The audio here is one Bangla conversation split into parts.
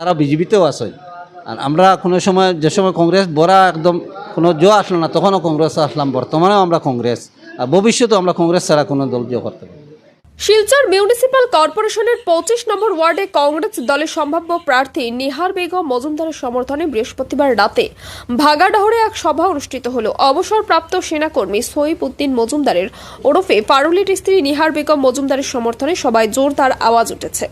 তারা বিজেপিতেও আছে। আর আমরা কোনো সময়, যে সময় কংগ্রেস, বড়া একদম কোনো জো আসলো না, তখনও কংগ্রেস আসলাম, বর্তমানেও আমরা কংগ্রেস। আর ভবিষ্যতেও আমরা কংগ্রেস ছাড়া কোনো দল জয় করতে পারি। শিলচর মিউনিসিপাল কর্পোরেশনের পঁচিশ নম্বর ওয়ার্ডে কংগ্রেস দলের সম্ভাব্য প্রার্থী নিহার বেগম মজুমদারের সমর্থনে বৃহস্পতিবার রাতে ভাগাডহরে এক সভা অনুষ্ঠিত হল। অবসরপ্রাপ্ত সেনাকর্মী সইফ উদ্দিন মজুমদারের ওরফে পারুলির স্ত্রী নিহার বেগম মজুমদারের সমর্থনে সবাই জোরদার আওয়াজ উঠেছে।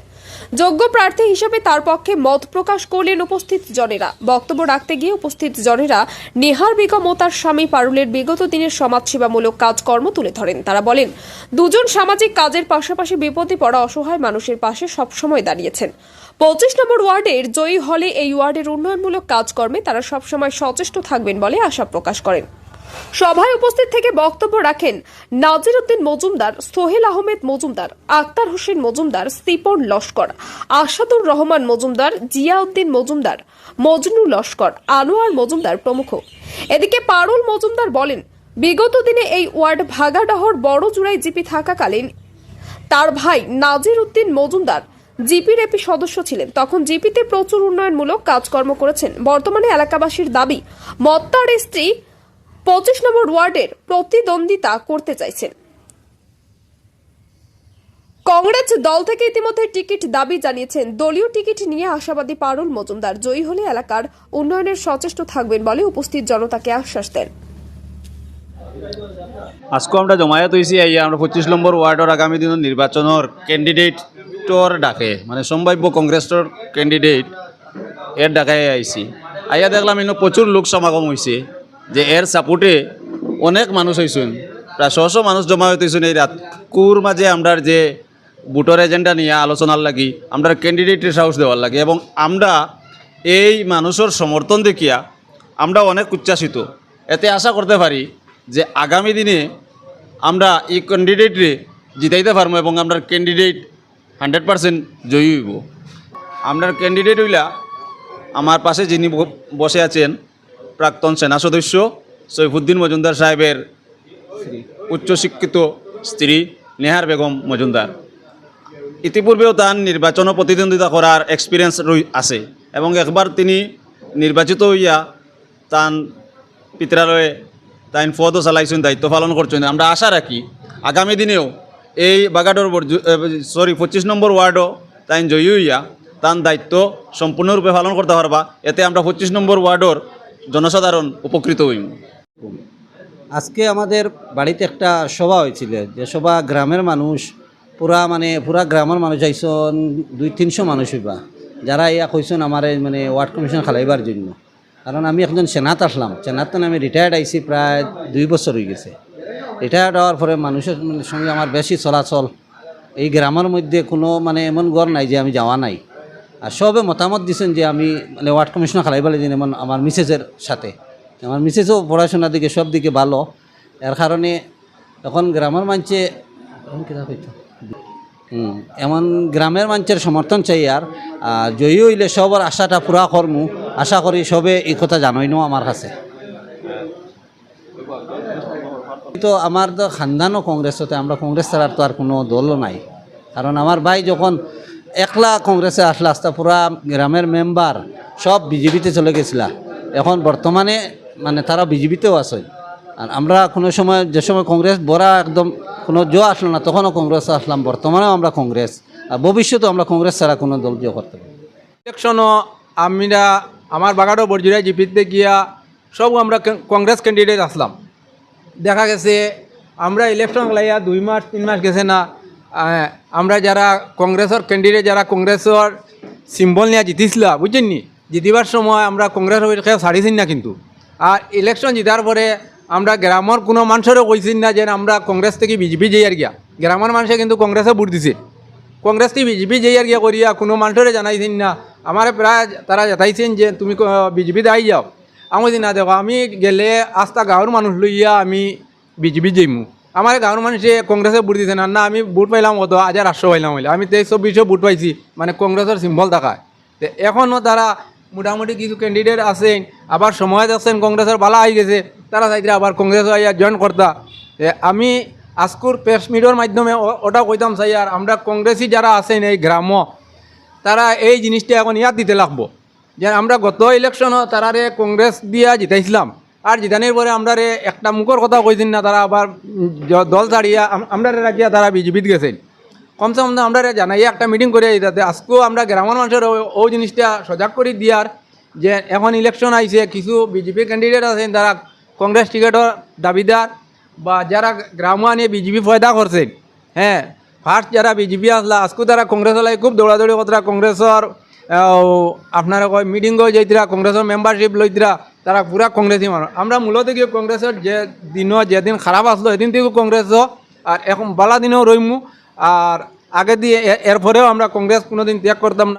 যোগ্য প্রার্থী হিসেবে তার পক্ষে মত প্রকাশ করলেন উপস্থিত জনেরা। বক্তব্য রাখতে গিয়ে উপস্থিত জনেরা, নেহার বেগম ও তার স্বামী পারুলের বিগত দিনের সমাজসেবামূলক কাজকর্ম তুলে ধরেন। তারা বলেন, দুজন সামাজিক কাজের পাশাপাশি বিপদে পড়া অসহায় মানুষের পাশে সবসময় দাঁড়িয়েছেন। পঁচিশ নম্বর ওয়ার্ডের জয়ী হলে এই ওয়ার্ডের উন্নয়নমূলক কাজকর্মে তারা সবসময় সচেষ্ট থাকবেন বলে আশা প্রকাশ করেন। সভায় উপস্থিত থেকে বক্তব্য রাখেন নাজির উদ্দিন মজুমদার, সোহেল আহমেদ মজুমদার, আক্তার হোসেন মজুমদার, স্তিপন লস্কর আসাদুর রহমান মজুমদার, জিয়াউদ্দিন মজুমদার, মজনু লস্কর, আনোয়ার মজুমদার প্রমুখ। এদিকে পারুল মজুমদার বলেন, বিগত দিনে এই ওয়ার্ড ভাগাডহর বড় জুড়াই জিপি থাকাকালীন তার ভাই নাজির উদ্দিন মজুমদার জিপির এপি সদস্য ছিলেন। তখন জিপিতে প্রচুর উন্নয়নমূলক কাজকর্ম করেছেন। বর্তমানে এলাকাবাসীর দাবি, মত্তার স্ত্রী পঁচিশ নম্বর ওয়ার্ডের প্রতিদ্বন্দ্বিতা করতে চাইছেন। কংগ্রেস দল থেকে ইতিমধ্যে টিকিট দাবি জানিয়েছেন। দলীয় টিকিট নিয়ে আশাবাদী পারুল মজুমদার। জয়ী হলে এলাকার উন্নয়নের সচেষ্ট থাকবেন বলে উপস্থিত জনতাকে আশ্বাস দেন। আজকে আমরা জমায়েত হয়েছি আইয়া আমরা পঁচিশ নম্বর ওয়ার্ডর আগামী দিনের নির্বাচনের ক্যান্ডিডেটর ডাকে মানে সম্ভাব্য কংগ্রেসর ক্যান্ডিডেট এর ডাকায় আইছি। আইয়া দেখলাম ইনো প্রচুর লোক সমাগম হয়েছে যে এর সাপোর্টে অনেক মানুষ হয়েছেন প্রায় ছশো মানুষ জমায়েত হয়েছেন এই রাত। কুর মাঝে আমরা যে ভোটার এজেন্ডা নিয়ে আলোচনার লাগি আমরা ক্যান্ডিডেটের সাহস দেওয়ার লাগে এবং আমরা এই মানুষের সমর্থন দেখিয়া আমরা অনেক উচ্ছ্বাসিত। এতে আশা করতে পারি যে আগামী দিনে আমরা এই ক্যান্ডিডেটরে জিতাইতে পারব এবং আমরা ক্যান্ডিডেট হান্ড্রেড পার্সেন্ট জয়ী হইব। আমরা ক্যান্ডিডেট হইলা আমার পাশে যিনি বসে আছেন প্রাক্তন সেনা সদস্য সৈফুদ্দিন মজুমদার সাহেবের উচ্চশিক্ষিত স্ত্রী নেহার বেগম মজুমদার। ইতিপূর্বেও তার নির্বাচনও প্রতিদ্বন্দ্বিতা করার এক্সপিরিয়েন্স আছে এবং একবার তিনি নির্বাচিত হইয়া তান পিত্রালয়ে তাইন পদও চালাইছেন দায়িত্ব পালন করছেন। আমরা আশা রাখি আগামী দিনেও এই বাগাডর সরি পঁচিশ নম্বর ওয়ার্ডও তাইন জয়ী হইয়া তান দায়িত্ব সম্পূর্ণরূপে পালন করতে পারবা। এতে আমরা পঁচিশ নম্বর ওয়ার্ডর জনসাধারণ উপকৃত হইম। আজকে আমাদের বাড়িতে একটা সভা হয়েছিল। যে সভা গ্রামের মানুষ, পুরা মানে পুরা গ্রামের মানুষ আইসন, দুই তিনশো মানুষ হইবা। যারা ইয়া কইসন আমার মানে ওয়ার্ড কমিশন খালাইবার জন্য। কারণ আমি একজন সেনাত আসলাম। সেনাত আমি রিটায়ার্ড আইছি প্রায় দুই বছর হয়ে গেছে। রিটায়ার্ড হওয়ার পরে মানুষের মানে সঙ্গে আমার বেশি চলাচল। এই গ্রামের মধ্যে কোনো মানে এমন গড় নাই যে আমি যাওয়া নাই। আর সবে মতামত দিছেন যে আমি মানে ওয়ার্ড কমিশনার খালাইবার দিন এমন আমার মিসেসের সাথে। আমার মিসেসও পড়াশোনার দিকে সব দিকে ভালো। এর কারণে এখন গ্রামের? হুম, এমন গ্রামের মানুষের সমর্থন চাই আর জয়ী হইলে সবার আশাটা পুরা করমু। আশা করি সবে এই কথা জানোই নো আমার কাছে। তো আমার তো খানদানও কংগ্রেস হতে আমরা কংগ্রেস ছাড়ার তো আর কোনো দলও নাই। কারণ আমার ভাই যখন একলা কংগ্রেসে আসলে, আস্তে পুরা গ্রামের মেম্বার, সব বিজেপিতে চলে গেছিলা। এখন বর্তমানে মানে তারা বিজেপিতেও আছে। আর আমরা কোনো সময়, যে সময় কংগ্রেস বড়া একদম কোনো জো আসলো না, তখনও কংগ্রেস আসলাম, বর্তমানেও আমরা কংগ্রেস। আর ভবিষ্যতেও আমরা কংগ্রেস ছাড়া কোনো দল জয় করতে পারি ইলেকশনও আমরা, আমার বাগাড়ো বর্জুরা জিপিতে গিয়া, সব আমরা কংগ্রেস ক্যান্ডিডেট আসলাম। দেখা গেছে, আমরা ইলেকশন লাইয়া দুই মাস, তিন মাস গেছে না আমরা যারা কংগ্রেসের ক্যান্ডিডেট যারা কংগ্রেসের সিম্বল নিয়ে জিতিছিলা বুঝছেন নি জিতিবার সময় আমরা কংগ্রেস কেউ ছাড়িছি না কিন্তু। আর ইলেকশন জিতার পরে আমরা গ্রামের কোনো মানুষেরও কইছি না যে আমরা কংগ্রেস থেকে বিজেপি যাই আর গিয়া। গ্রামের মানুষে কিন্তু কংগ্রেসে ভোট দিছে। কংগ্রেস কি বিজেপি যেই আর গিয়া করিয়া কোনো মানুষরে জানাইছেন না। আমার প্রায় তারা জানাইছেন যে তুমি বিজেপিতে আই যাও। আমি না দেখো, আমি গেলে আস্তা গাঁৱৰ মানুষ লইয়া আমি বিজেপি যাইমু। আমার গাঁৱৰ মানুষে কংগ্রেসে ভোট দিছে না না, আমি ভোট পাইলাম কত হাজার আটশো পাইলাম হইলে আমি তেইশ চব্বিশশো ভোট পাইছি মানে কংগ্রেসের সিম্বল তে এখনও তারা মোটামুটি কিছু ক্যান্ডিডেট আছেন আবার সময় দেখছেন কংগ্রেসের বালা আই গেছে তারা চাইতে আবার কংগ্রেস আইয়া জয়েন করতা আমি আজকুর প্রেস মিডিয়ার মাধ্যমে ওটা কইতাম চাই আর আমরা কংগ্রেসি যারা আছেন এই গ্রাম্য তারা এই জিনিসটা এখন ইয়াদ দিতে লাগবো। যে আমরা গত ইলেকশনও তারারে কংগ্রেস দিয়া জিতাইছিলাম। আর জিতানোর পরে আমরা একটা মুখর কথা কইছেন না, তারা আবার দল ছাড়িয়া আম- আমরা রাখিয়া তারা বিজেপিত গেছেন। কমসে কম আমরা রে জানাইয়া একটা মিটিং করে যাতে আজকেও আমরা গ্রামের মানুষের ও- জিনিসটা সজাগ করে দিয়ার যে এখন ইলেকশন আইছে, কিছু বিজেপি ক্যান্ডিডেট আছেন, তারা কংগ্রেস টিকেটের দাবিদার বা যারা গ্রাম নিয়ে বিজেপি ফয়দা করছেন হ্যাঁ ফার্স্ট যারা বিজেপি আসলা, আজকেও তারা কংগ্রেস হলাই খুব দৌড়াদৌড়ি কতরা কংগ্রেসর আপনারা কয় মিটিংও যাইতরা কংগ্রেসের মেম্বারশিপ লইতরা। তারা পুরা কংগ্রেসই মানুষ আমরা মূলত গিয়ে কংগ্রেসের যে দিন যেদিন খারাপ আসলো সেদিন থেকে কংগ্রেস আর এখন বালা দিনেও রইমু আর আগে দিয়ে এরপরেও আমরা কংগ্রেস কোনোদিন ত্যাগ করতাম না।